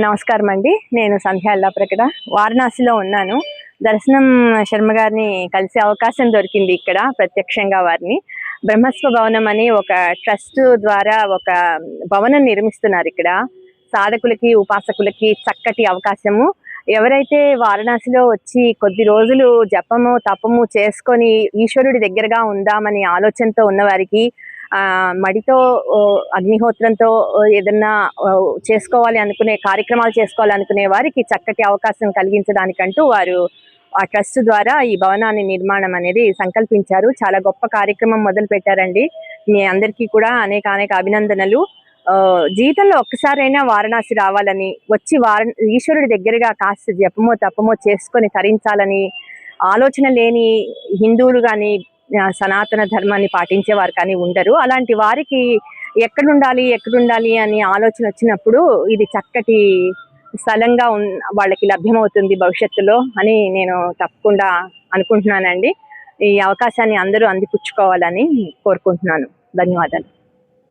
నమస్కారం అండి నేను సంధ్య అల్లాప్రకట. వారణాసిలో ఉన్నాను. దర్శనం శర్మ గారిని కలిసే అవకాశం దొరికింది ఇక్కడ ప్రత్యక్షంగా వారిని. బ్రహ్మస్వ భవనం అని ఒక ట్రస్ట్ ద్వారా ఒక భవనం నిర్మిస్తున్నారు ఇక్కడ. సాధకులకి ఉపాసకులకి చక్కటి అవకాశము. ఎవరైతే వారణాసిలో వచ్చి కొద్ది రోజులు జపము తపము చేసుకొని ఈశ్వరుడి దగ్గరగా ఉందామని ఆలోచనతో ఉన్నవారికి మడితో అగ్నిహోత్రంతో ఏదన్నా చేసుకోవాలి అనుకునే కార్యక్రమాలు చేసుకోవాలి అనుకునే వారికి చక్కటి అవకాశం కలిగించడానికంటూ వారు ఆ ట్రస్ట్ ద్వారా ఈ భవనాన్ని నిర్మాణం అనేది సంకల్పించారు. చాలా గొప్ప కార్యక్రమం మొదలు పెట్టారండి. మీ అందరికీ కూడా అనేక అనేక అభినందనలు. జీవితంలో ఒక్కసారైనా వారణాసి రావాలని వచ్చి వార ఈశ్వరుడి దగ్గరగా కాస్త జపమో తపమో చేసుకొని తరించాలని ఆలోచన లేని హిందువులు కానీ సనాతన ధర్మాన్ని పాటించే వారు కానీ ఉండరు. అలాంటి వారికి ఎక్కడుండాలి ఎక్కడుండాలి అని ఆలోచన వచ్చినప్పుడు ఇది చక్కటి స్థలంగా ఉన్ వాళ్ళకి లభ్యమవుతుంది భవిష్యత్తులో అని నేను తప్పకుండా అనుకుంటున్నానండి. ఈ అవకాశాన్ని అందరూ అందిపుచ్చుకోవాలని కోరుకుంటున్నాను. ధన్యవాదాలు.